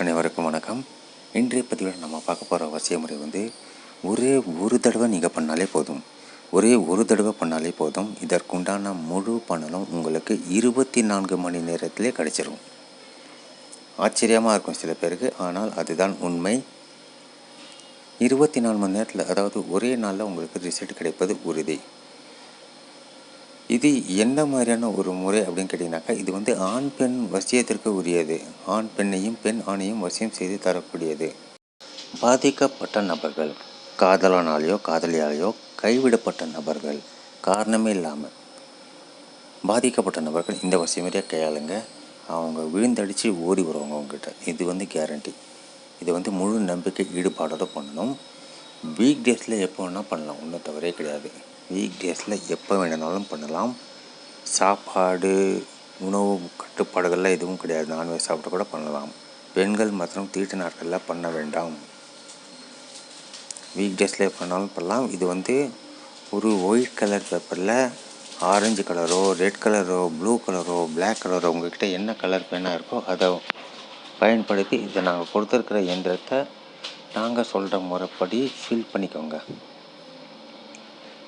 அனைவருக்கும் வணக்கம். இன்றைய பதிவில் நம்ம பார்க்க போகிற வசிய முறை வந்து ஒரே ஒரு தடவை நீங்கள் பண்ணாலே போதும். ஒரே ஒரு தடவை பண்ணாலே போதும். இதற்குண்டான முழு பணலும் உங்களுக்கு இருபத்தி நான்கு மணி நேரத்திலே கிடைச்சிரும். ஆச்சரியமாக இருக்கும் சில பேருக்கு. ஆனால் அதுதான் உண்மை. இருபத்தி நாலு மணி நேரத்தில் அதாவது ஒரே நாளில் உங்களுக்கு ரிசல்ட் கிடைப்பது உறுதி. இது என்ன மாதிரியான ஒரு முறை அப்படின்னு கேட்டிங்கனாக்கா இது வந்து ஆண் பெண் வசியத்திற்கு உரியது. ஆண் பெண்ணையும் பெண் ஆணையும் வசியம் செய்து தரக்கூடியது. பாதிக்கப்பட்ட நபர்கள் காதலனாலேயோ காதலியாலேயோ கைவிடப்பட்ட நபர்கள் காரணமே இல்லாமல் பாதிக்கப்பட்ட நபர்கள் இந்த வசியமுறையை கையாளுங்க. அவங்க விழுந்தடித்து ஓடி வருவாங்க அவங்ககிட்ட இது வந்து கேரண்டி இது வந்து முழு நம்பிக்கை ஈடுபாடோடு பண்ணணும். வீக் டேஸில் எப்போ வேணால் பண்ணலாம் ஒன்றும் தவறே கிடையாது. வீக் டேஸில் எப்போ வேணுனாலும் பண்ணலாம். சாப்பாடு உணவு கட்டுப்பாடுகள்லாம் எதுவும் கிடையாது. நான்வெஜ் சாப்பிட கூட பண்ணலாம். பெண்கள் மற்றும் தீட்டு நாட்களில் பண்ண வேண்டாம். வீக் டேஸில் பண்ணாலும் பண்ணலாம். இது வந்து ஒரு ஒயிட் கலர் பேப்பரில் ஆரஞ்சு கலரோ ரெட் கலரோ ப்ளூ கலரோ பிளாக் கலரோ உங்கள்கிட்ட என்ன கலர் பேனாக இருக்கோ அதை பயன்படுத்தி இதை நாங்கள் கொடுத்துருக்குற இயந்திரத்தை நாங்கள் சொல்கிற முறைப்படி ஃபில் பண்ணிக்கோங்க.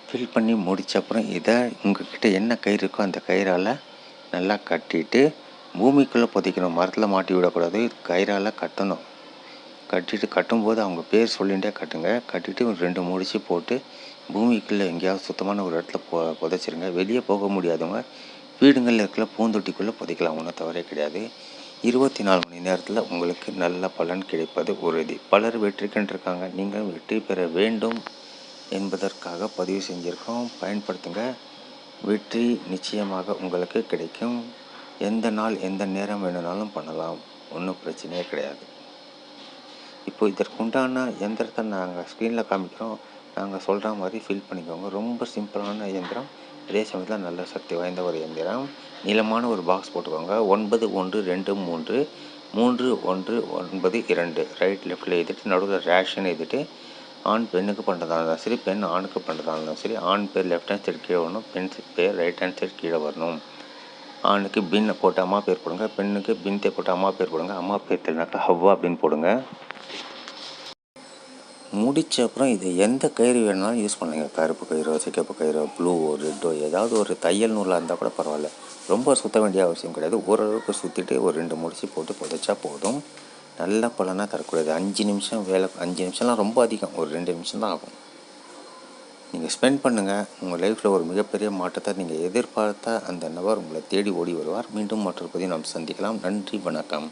ஃபில் பண்ணி முடித்த அப்புறம் இதை உங்கள்கிட்ட என்ன கயிறு இருக்கோ அந்த கயிறால் நல்லா கட்டிட்டு பூமிக்குள்ளே புதைக்கணும். மரத்தில் மாட்டி விடக்கூடாது. கயிறால் கட்டணும். கட்டிட்டு கட்டும்போது அவங்க பேர் சொல்லிகிட்டே கட்டுங்க. கட்டிட்டு ஒரு ரெண்டு முடிச்சு போட்டு பூமிக்குள்ளே எங்கேயாவது சுத்தமான ஒரு இடத்துல பொ புதைச்சிருங்க. வெளியே போக முடியாதவங்க வீடுங்களில் இருக்கிற பூந்தொட்டிக்குள்ளே புதைக்கலாம். ஒன்றும் தவறே கிடையாது. இருபத்தி நாலு மணி நேரத்தில் உங்களுக்கு நல்ல பலன் கிடைப்பது உறுதி. பலர் வெற்றி கண்டிருக்காங்க நீங்கள் வெற்றி பெற வேண்டும் என்பதற்காக பதிவு செஞ்சுருக்கோம். பயன்படுத்துங்க. வெற்றி நிச்சயமாக உங்களுக்கு கிடைக்கும். எந்த நாள் எந்த நேரம் வேணுனாலும் பண்ணலாம். ஒன்றும் பிரச்சனையே கிடையாது. இப்போ இதற்குண்டான எந்திரத்தை நாங்கள் ஸ்க்ரீனில் காமிக்கிறோம். நாங்கள் சொல்கிற மாதிரி ஃபில் பண்ணிக்கோங்க. ரொம்ப சிம்பிளான இயந்திரம் அதே சமயத்தில் நல்ல சக்தி வாய்ந்த ஒரு இயந்திரம். நீளமான ஒரு பாக்ஸ் போட்டுக்கோங்க. ஒன்பது ஒன்று ரெண்டு மூன்று. மூன்று ஒன்று ஒன்பது இரண்டு. ரைட் லெஃப்டில் எழுதிட்டு நடுவில் ரேஷன் எழுதிட்டு ஆண் பெண்ணுக்கு பண்ணுறதா இருந்தாலும் சரி பெண் ஆணுக்கு பண்ணுறதா இருந்தாலும் சரி ஆண் பேர் லெஃப்ட் ஹேண்ட் சைடு கீழே வரணும் பெண் பேர் ரைட் ஹேண்ட் சைடு கீழே வரணும். ஆணுக்கு பின் போட்டு அம்மா பேர் போடுங்க பெண்ணுக்கு பின்தே போட்டு அம்மா பேர் போடுங்க அம்மா பேர் தெரியலனாக்கா ஹவ்வா அப்படின்னு போடுங்க. முடித்த அப்புறம் இது எந்த கயிறு வேணாலும் யூஸ் பண்ணுங்க கருப்பு கயிறோ சிக்கப்பு கயிறோ ப்ளூவோ ரெட்டோ ஏதாவது ஒரு தையல் நூலாக இருந்தால் கூட பரவாயில்ல. ரொம்ப சுற்ற வேண்டிய அவசியம் கிடையாது. ஓரளவுக்கு சுற்றிட்டு ஒரு ரெண்டு முடிச்சு போட்டு புதைச்சா போதும். நல்ல பலனாக தரக்கூடியது. அஞ்சு நிமிஷம் வேலை அஞ்சு நிமிஷம்லாம் ரொம்ப அதிகம். ஒரு ரெண்டு நிமிஷம் தான் ஆகும். நீங்கள் ஸ்பெண்ட் பண்ணுங்கள் உங்கள் லைஃப்பில் ஒரு மிகப்பெரிய மாற்றத்தை நீங்கள் எதிர்பார்த்த அந்த நபர் உங்களை தேடி ஓடி வருவார். மீண்டும் மற்றொரு பதிவு நாம் சந்திக்கலாம். நன்றி வணக்கம்.